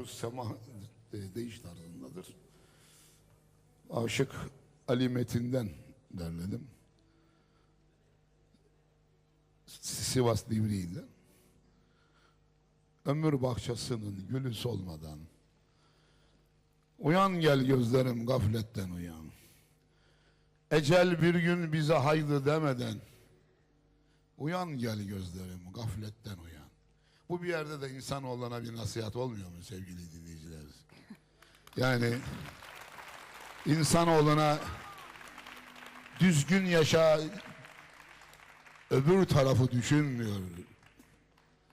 bu sema e, değiş tarzındadır. Aşık Ali Metin'den derledim. Sivas Divriği'nden. Ömür bahçesinin gülü solmadan Uyan gel gözlerim gafletten uyan Ecel bir gün bize haydi demeden Uyan gel gözlerim gafletten uyan Bu bir yerde de insanoğluna bir nasihat olmuyor mu sevgili dinleyiciler? Yani insanoğluna düzgün yaşa öbür tarafı düşünmüyor.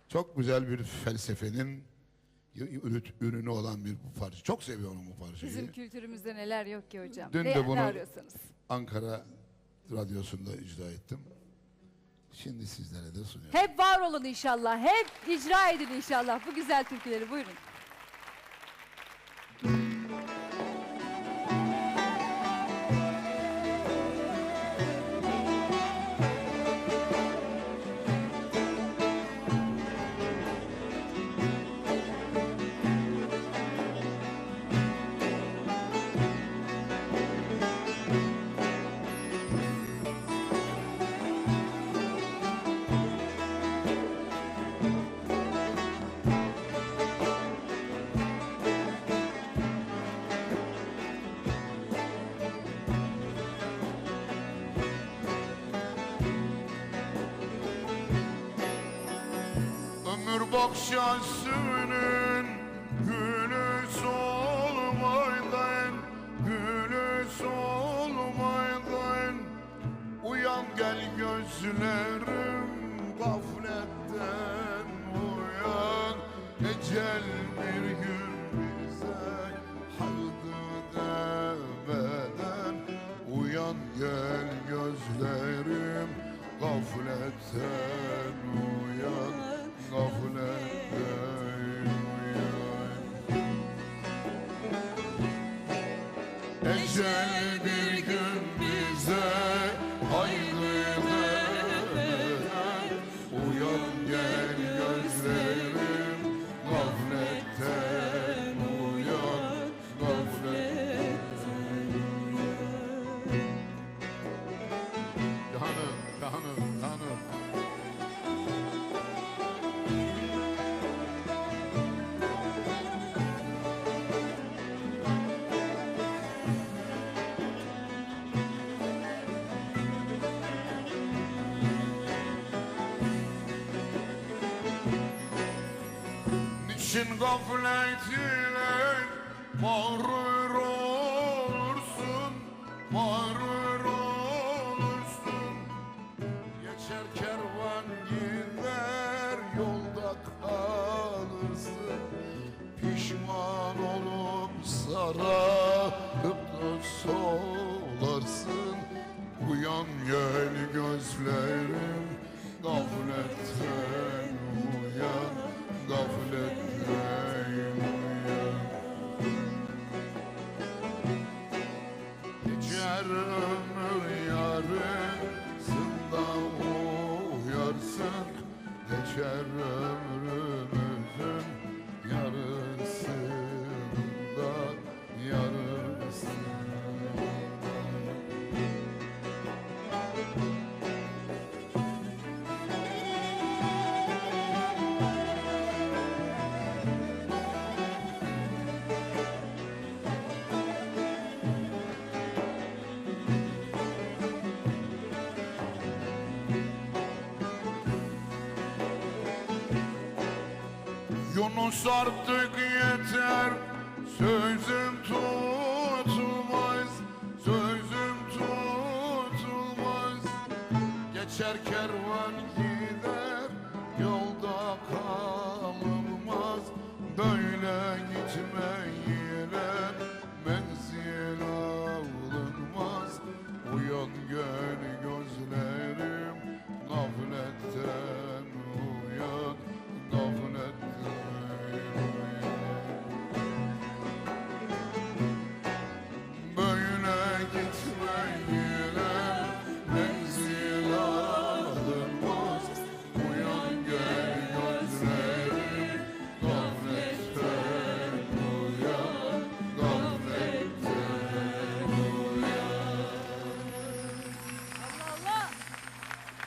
Çok güzel bir felsefenin ürü- ürünü olan bir parça. Çok seviyorum bu parçayı. Bizim kültürümüzde neler yok ki hocam. Dün ne, de bunu-. Ankara Radyosu'nda icra ettim. Şimdi sizlere de sunuyorum. Hep var olun inşallah. Hep icra edin inşallah bu güzel türküleri. Buyurun. Bahçesinin gülü solmaydın Gülü solmaydın Uyan gel gözlerim gafletten uyan. Ecel bir gün bize haydi demeden. Uyan gel gözlerim gafletten uyan Ecel bir Niçin gaflet ile mağrur olursun, mağrur olursun. Geçer kervan gider yolda kalırsın. Pişman olup sararıp da solarsın. Uyan gel gözlerim gafletten Ömür yarısında uyarsın Geçer Yunus artık yeter. Sözüm tutulmaz. Sözüm tutulmaz. Geçer kervan gider. Yolda kalınmaz. Böyle gitmeyle